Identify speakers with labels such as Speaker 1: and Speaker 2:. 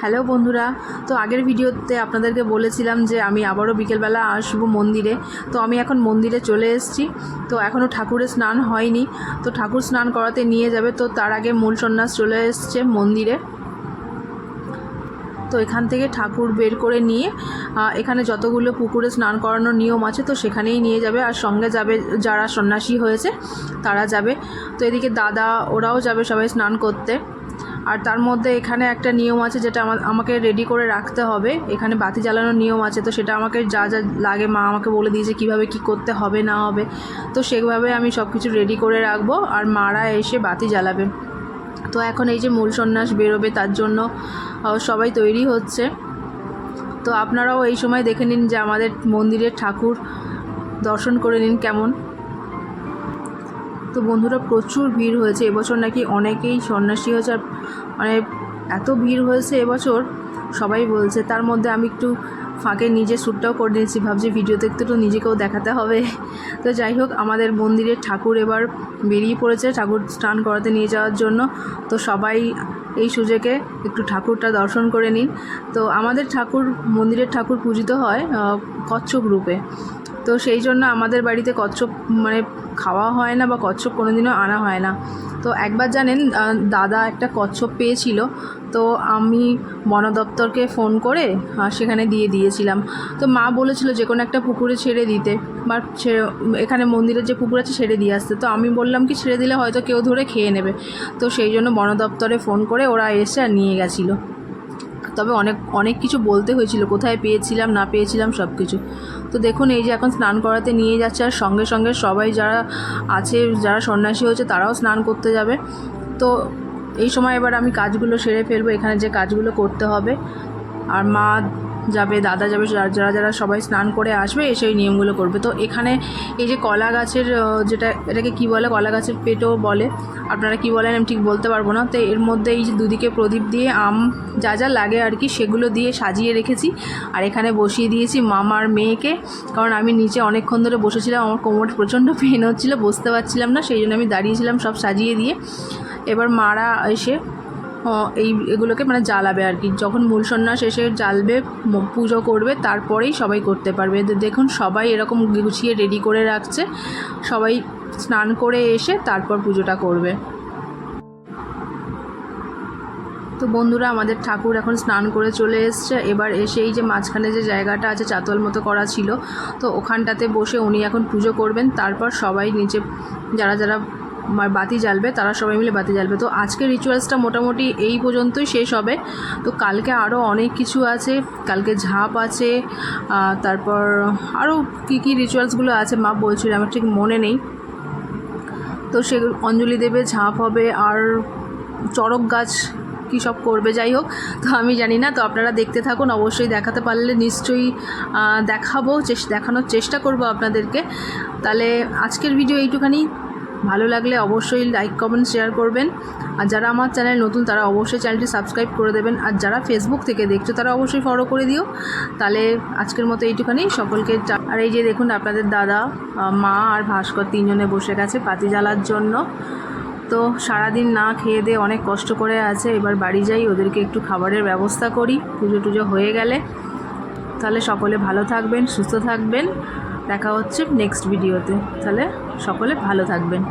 Speaker 1: Hello বন্ধুরা, তো আগের ভিডিওতে আপনাদেরকে বলেছিলাম যে আমি আবারও বিকেলবেলা আসব মন্দিরে। তো আমি এখন মন্দিরে চলে এসেছি। তো এখনও ঠাকুরের স্নান হয়নি। তো ঠাকুর স্নান করাতে নিয়ে যাবে। তো তার আগে মূল সন্ন্যাস চলে এসছে মন্দিরে। তো এখান থেকে ঠাকুর বের করে নিয়ে এখানে যতগুলো পুকুরে স্নান করানোর নিয়ম আছে, তো সেখানেই নিয়ে যাবে। আর সঙ্গে যাবে যারা সন্ন্যাসী হয়েছে, তারা যাবে। তো এদিকে দাদা, ওরাও যাবে সবাই স্নান করতে। আর তার মধ্যে এখানে একটা নিয়ম আছে যেটা আমা- আমাকে রেডি করে রাখতে হবে। এখানে বাতি জ্বালানোর নিয়ম আছে, তো সেটা আমাকে যা যা লাগে মা আমাকে বলে দিয়েছে কীভাবে কি করতে হবে, না হবে। তো সেভাবে আমি সব কিছু রেডি করে রাখব আর মারা এসে বাতি জ্বালাবে। তো এখন এই যে মূল সন্ন্যাস বেরোবে, তার জন্য সবাই তৈরি হচ্ছে। তো আপনারাও এই সময় দেখে নিন যে আমাদের মন্দিরের ঠাকুর দর্শন করে নিন কেমন। তো বন্ধুরা প্রচুর ভিড় হয়েছে। এবছর নাকি অনেকেই সন্ন্যাসী হয়েছে। আর মানে এত ভিড় হয়েছে এবছর, সবাই বলছে। তার মধ্যে আমি একটু ফাঁকে নিজে শ্যুটটাও করে নিয়েছি। ভাবছি ভিডিওতে একটু তো নিজেকেও দেখাতে হবে। তো যাই হোক, আমাদের মন্দিরের ঠাকুর এবার বেরিয়ে পড়েছে ঠাকুর স্নান করাতে নিয়ে যাওয়ার জন্য। তো সবাই এই সুযোগে একটু ঠাকুরটা দর্শন করে নিন। তো আমাদের ঠাকুর, মন্দিরের ঠাকুর পূজিত হয় কচ্ছপ রূপে। তো সেই জন্য আমাদের বাড়িতে কচ্ছপ মানে খাওয়া হয় না বা কচ্ছপ কোনোদিনও আনা হয় না। তো একবার জানেন দাদা একটা কচ্ছপ পেয়েছিল, তো আমি বন দপ্তরকে ফোন করে সেখানে দিয়ে দিয়েছিলাম। তো মা বলেছিল যে কোনো একটা পুকুরে ছেড়ে দিতে, বা এখানে মন্দিরের যে পুকুর আছে ছেড়ে দিয়ে আসতে। তো আমি বললাম কি ছেড়ে দিলে হয়তো কেউ ধরে খেয়ে নেবে। তো সেই জন্য বন দপ্তরে ফোন করে ওরা এসে আর নিয়ে গেছিল। তবে অনেক অনেক কিছু বলতে হয়েছিল, কোথায় পেয়েছিলাম, না পেয়েছিলাম সব কিছু তো দেখুন, এই যে এখন স্নান করাতে নিয়ে যাচ্ছে আর সঙ্গে সঙ্গে সবাই যারা আছে, যারা সন্ন্যাসী হয়েছে, তারাও স্নান করতে যাবে। তো এই সময় এবার আমি কাজগুলো সেরে ফেলব। এখানে যে কাজগুলো করতে হবে। আর মা যাবে, দাদা যাবে, যারা যারা সবাই স্নান করে আসবে এসে এই নিয়মগুলো করবে। তো এখানে এই যে কলা গাছের যেটা এটাকে কি বলে? কলা গাছের পেটও বলে। আপনারা কি বলেন আমি ঠিক বলতে পারব না। তো এর মধ্যে এই যে দুদিকে প্রদীপ দিয়ে আম যা যা লাগে আর কি, সেগুলো দিয়ে সাজিয়ে রেখেছি। আর এখানে বসিয়ে দিয়েছি মামার মেয়েকে। কারণ আমি নিচে অনেকক্ষণ ধরে বসেছিলাম, আমার কোমর প্রচণ্ড পেন হচ্ছিল, বসতে পারছিলাম না, সেই জন্য আমি দাঁড়িয়েছিলাম সব সাজিয়ে দিয়ে। এবার মারা এসে এই এগুলোকে মানে জ্বালাবে আর কি। যখন মূল সন্ন্যাস এসে জ্বালবে পুজো করবে, তারপরেই সবাই করতে পারবে। দেখুন, সবাই এরকম গুছিয়ে রেডি করে রাখছে। সবাই স্নান করে এসে তারপর পুজোটা করবে। তো বন্ধুরা, আমাদের ঠাকুর এখন স্নান করে চলে এসছে। এবার এসে এই যে মাঝখানে যে জায়গাটা আছে, চাতল মতো করা ছিল, তো ওখানটাতে বসে উনি এখন পুজো করবেন। তারপর সবাই নিচে যারা যারা বাতি জ্বালবে, তারা সবাই মিলে বাতি জ্বালবে। তো আজকের রিচুয়ালসটা মোটামুটি এই পর্যন্তই শেষ হবে। তো কালকে আরও অনেক কিছু আছে। কালকে ঝাঁপ আছে তারপর আরও কী কী রিচুয়ালসগুলো আছে মা বলছিল, আমার ঠিক মনে নেই। তো সে অঞ্জলি দেবে, ঝাঁপ হবে, আর চড়ক গাছ কী সব করবে, যাই হোক, তো আমি জানি না, তো আপনারা দেখতে থাকুন, অবশ্যই দেখাতে পারলে নিশ্চয়ই দেখাবো দেখানোর চেষ্টা করব আপনাদেরকে। তাহলে আজকের ভিডিও এইটুখানি। ভালো লাগলে অবশ্যই লাইক কমেন্ট শেয়ার করবেন। আর যারা আমার চ্যানেল নতুন, তারা অবশ্যই চ্যানেলটি সাবস্ক্রাইব করে দেবেন। আর যারা ফেসবুক থেকে দেখছ, তারা অবশ্যই ফলো করে দিও। তাহলে আজকের মতো এইটুখানি। সকলকে আর এই যে দেখুন আপনাদের দাদা মা আর ভাস্কর তিনজনে বসে গেছে পাতি জ্বালার জন্য। তো সারাদিন না খেয়ে দিয়ে অনেক কষ্ট করে আছে। এবার বাড়ি যাই, ওদেরকে একটু খাবারের ব্যবস্থা করি। পুজো টুজো হয়ে গেলে। তাহলে সকলে ভালো থাকবেন, সুস্থ থাকবেন। দেখা হচ্ছে নেক্সট ভিডিওতে তাহলে সকলে ভালো থাকবেন।